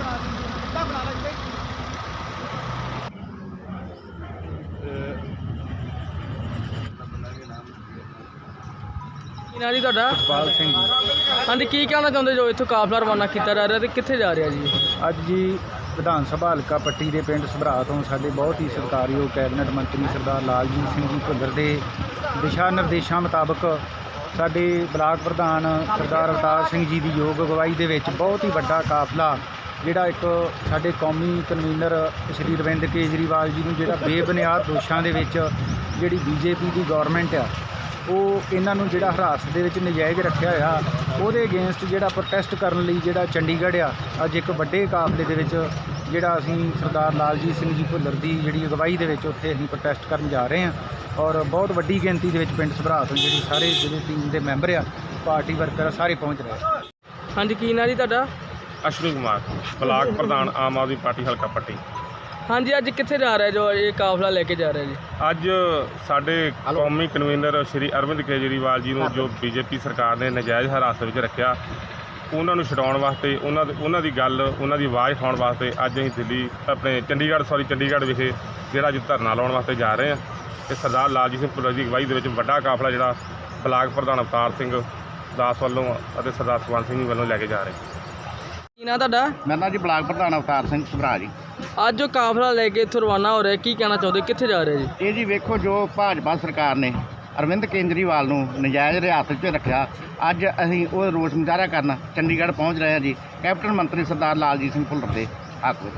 ਬਣਾ ਦਿੰਦੇ ਕਿੱਦਾਂ ਬਣਾ ਲੈਂਦੇ ਕੀ ਨਾਂ ਜੀ ਤੁਹਾਡਾ? ਪਾਲ ਸਿੰਘ ਜੀ। ਹਾਂਜੀ ਕੀ ਕਹਿਣਾ ਚਾਹੁੰਦੇ ਜੋ ਇੱਥੋਂ ਕਾਫਲਾ ਰਵਾਨਾ ਕੀਤਾ ਜਾ ਰਿਹਾ ਤੇ ਕਿੱਥੇ ਜਾ ਰਿਹਾ ਜੀ? ਅੱਜ ਜੀ ਵਿਧਾਨ ਸਭਾ ਹਲਕਾ ਪੱਟੀ ਦੇ ਪਿੰਡ ਸਭਰਾ ਤੋਂ ਸਾਡੇ ਬਹੁਤ ਹੀ ਸਤਿਕਾਰਯੋਗ ਕੈਬਨਿਟ ਮੰਤਰੀ ਸਰਦਾਰ ਲਾਲਜੀਤ ਸਿੰਘ ਜੀ ਭੁੱਲਰ ਦੇ ਦਿਸ਼ਾ ਨਿਰਦੇਸ਼ਾਂ ਮੁਤਾਬਕ ਸਾਡੇ ਬਲਾਕ ਪ੍ਰਧਾਨ ਸਰਦਾਰ ਅਵਤਾਰ ਸਿੰਘ ਜੀ ਦੀ ਯੋਗ ਅਗਵਾਈ ਦੇ ਵਿੱਚ ਬਹੁਤ ਹੀ ਵੱਡਾ ਕਾਫਲਾ ਜਿਹੜਾ ਇੱਕ ਸਾਡੇ ਕੌਮੀ ਕਨਵੀਨਰ ਸ਼੍ਰੀ ਅਰਵਿੰਦ ਕੇਜਰੀਵਾਲ ਜੀ ਨੂੰ ਜਿਹੜਾ ਬੇਬੁਨਿਆਦ ਦੋਸ਼ਾਂ ਦੇ ਵਿੱਚ ਜਿਹੜੀ ਬੀਜੇਪੀ ਦੀ ਗਵਰਨਮੈਂਟ ਆ ਉਹ ਇਹਨਾਂ ਨੂੰ ਜਿਹੜਾ ਹਿਰਾਸਤ ਦੇ ਵਿੱਚ ਨਜਾਇਜ਼ ਰੱਖਿਆ ਹੋਇਆ ਉਹਦੇ ਅਗੇਂਸਟ ਜਿਹੜਾ ਪ੍ਰੋਟੈਸਟ ਕਰਨ ਲਈ ਜਿਹੜਾ ਚੰਡੀਗੜ੍ਹ ਆ ਅੱਜ ਇੱਕ ਵੱਡੇ ਕਾਫਲੇ ਦੇ ਵਿੱਚ ਜਿਹੜਾ ਅਸੀਂ ਸਰਦਾਰ ਲਾਲਜੀਤ ਸਿੰਘ ਜੀ ਭੁੱਲਰ ਦੀ ਜਿਹੜੀ ਅਗਵਾਈ ਦੇ ਵਿੱਚ ਉੱਥੇ ਅਸੀਂ ਪ੍ਰੋਟੈਸਟ ਕਰਨ ਜਾ ਰਹੇ ਹਾਂ ਔਰ ਬਹੁਤ ਵੱਡੀ ਗਿਣਤੀ ਦੇ ਵਿੱਚ ਪਿੰਡ ਸਭਰਾ ਤੋਂ ਜਿਹੜੀ ਸਾਰੇ ਜਿਹੜੇ ਟੀਮ ਦੇ ਮੈਂਬਰ ਆ ਪਾਰਟੀ ਵਰਕਰ ਆ, ਸਾਰੇ ਪਹੁੰਚ ਰਹੇ ਹਾਂਜੀ ਕੀ ਨਾਂ ਜੀ ਤੁਹਾਡਾ? ਅਸ਼ਵਨੀ ਕੁਮਾਰ ਬਲਾਕ ਪ੍ਰਧਾਨ ਆਮ ਆਦਮੀ ਪਾਰਟੀ ਹਲਕਾ ਪੱਟੀ। ਹਾਂਜੀ ਅੱਜ ਕਿੱਥੇ ਜਾ ਰਿਹਾ ਜੋ ਇਹ ਕਾਫਲਾ ਲੈ ਕੇ ਜਾ ਰਿਹਾ ਜੀ? ਅੱਜ ਸਾਡੇ ਕੌਮੀ ਕਨਵੀਨਰ ਸ਼੍ਰੀ ਅਰਵਿੰਦ ਕੇਜਰੀਵਾਲ ਜੀ ਨੂੰ ਜੋ ਬੀਜੇਪੀ ਸਰਕਾਰ ਨੇ ਨਜਾਇਜ਼ ਹਿਰਾਸਤ ਵਿੱਚ ਰੱਖਿਆ ਉਹਨਾਂ ਨੂੰ ਛਡਾਉਣ ਵਾਸਤੇ ਉਹਨਾਂ ਦੇ ਉਹਨਾਂ ਦੀ ਗੱਲ ਉਹਨਾਂ ਦੀ ਆਵਾਜ਼ ਉਠਾਉਣ ਵਾਸਤੇ ਅੱਜ ਅਸੀਂ ਦਿੱਲੀ ਆਪਣੇ ਚੰਡੀਗੜ੍ਹ ਸੌਰੀ ਚੰਡੀਗੜ੍ਹ ਵਿਖੇ ਜਿਹੜਾ ਅੱਜ ਧਰਨਾ ਲਾਉਣ ਵਾਸਤੇ ਜਾ ਰਹੇ ਹਾਂ। ਤੇ ਸਰਦਾਰ ਲਾਲਜੀਤ ਸਿੰਘ ਭੁੱਲਰ ਦੀ ਅਗਵਾਈ ਦੇ ਵਿੱਚ ਵੱਡਾ ਕਾਫਲਾ ਜਿਹੜਾ ਬਲਾਕ ਪ੍ਰਧਾਨ ਅਵਤਾਰ ਸਿੰਘ ਦਾਸ ਵੱਲੋਂ ਅਤੇ ਸਰਦਾਰ ਸੁਖਵੰਤ ਸਿੰਘ ਜੀ ਵੱਲੋਂ ਲੈ ਕੇ ਜਾ ਰਹੇ ਕੀ ਨਾਂ ਤੁਹਾਡਾ? ਮੇਰਾ ਨਾਮ ਜੀ ਬਲਾਕ ਪ੍ਰਧਾਨ ਅਵਤਾਰ ਸਿੰਘ ਸਭਰਾ ਜੀ। ਅੱਜ ਜੋ ਕਾਫਲਾ ਲੈ ਕੇ ਇੱਥੋਂ ਰਵਾਨਾ ਹੋ ਰਿਹਾ ਕੀ ਕਹਿਣਾ ਚਾਹੁੰਦੇ? ਕਿੱਥੇ ਜਾ ਰਿਹਾ ਜੀ? ਇਹ ਜੀ ਵੇਖੋ ਜੋ ਭਾਜਪਾ ਸਰਕਾਰ ਨੇ ਅਰਵਿੰਦ ਕੇਜਰੀਵਾਲ ਨੂੰ ਨਜਾਇਜ਼ ਰਿਆਸਤ 'ਚ ਰੱਖਿਆ ਅੱਜ ਅਸੀਂ ਉਹ ਰੋਸ ਮੁਜ਼ਾਹਰਾ ਕਰਨ ਚੰਡੀਗੜ੍ਹ ਪਹੁੰਚ ਰਹੇ ਹਾਂ ਜੀ ਕੈਪਟਨ ਮੰਤਰੀ ਸਰਦਾਰ ਲਾਲਜੀਤ ਸਿੰਘ ਭੁੱਲਰ ਦੇ ਹੱਕ ਵਿੱਚ।